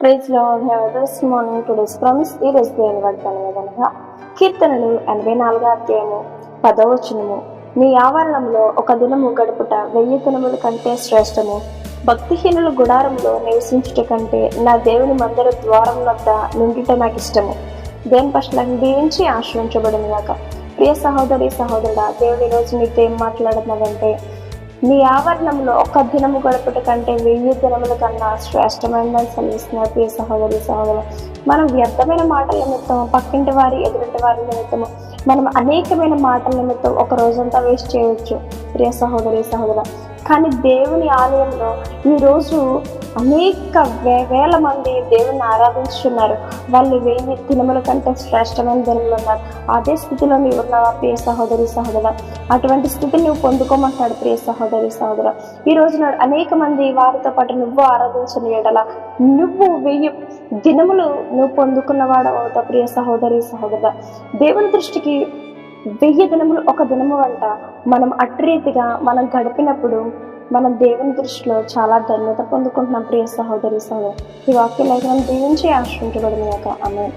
ప్రైజ్లో హెవర్స్ morning today's promise ఈ రోజు దేని వాగ్దానం ఏదనగా కీర్తనలు ఎనభై నాలుగో అధ్యాయము పదవచనము నీ ఆవరణంలో ఒక దినము గడుపుట వెయ్యి దినముల కంటే శ్రేష్టము. భక్తిహీనుల గుడారంలో నివసించుట కంటే నా దేవుని మందిర ద్వారం వద్ద నిండుట నాకు ఇష్టము. దేని పట్ల దీవించి ఆశ్రయించబడిన గాక. ప్రియ సహోదరి సహోదరుడా దేవుడి రోజు నీతో ఏం మాట్లాడుతున్నాడంటే నీ ఆవరణంలో ఒక్క దినము గడుపుట కంటే వెయ్యి దినముల కన్నా శ్రేష్టమైనదని సెలవిస్తున్నారు ప్రియ సహోదరి సహోదరు. మనం వ్యర్థమైన మాటల నిమిత్తం పక్కింటి వారి ఎదురింటి వారి నిమిత్తము మనం అనేకమైన మాటల నిమిత్తం ఒక రోజంతా వేస్ట్ చేయవచ్చు. ప్రియ సహోదరి సహోదరు కానీ దేవుని ఆలయంలో ఈరోజు అనేక వే- వేల మంది దేవుని ఆరాధించుతున్నారు వాళ్ళు వెయ్యి దినముల కంటే శ్రేష్టమైన దినములు ఉన్నారు. అదే స్థితిలో నీవు ఉన్నావా ప్రియ సహోదరి సహోదర? అటువంటి స్థితిని నువ్వు పొందుకోమంటాడు ప్రియ సహోదరి సహోదర. ఈ రోజు అనేక మంది వారితో పాటు నువ్వు ఆరాధించిన ఎడల నువ్వు వెయ్యి దినములు నువ్వు పొందుకున్నవాడు అవుతావు ప్రియ సహోదరి సహోదర. దేవుని దృష్టికి వెయ్యి దినములు ఒక దినము వంట మనం అట్రీతిగా మనం గడిపినప్పుడు మనం దేవుని దృష్టిలో చాలా ధన్యత పొందుకుంటున్నాం ప్రియ సహోదరి సహోదరు. ఈ వాక్యం మనం దీవించి ఆశ్రయించబడిన ఆమె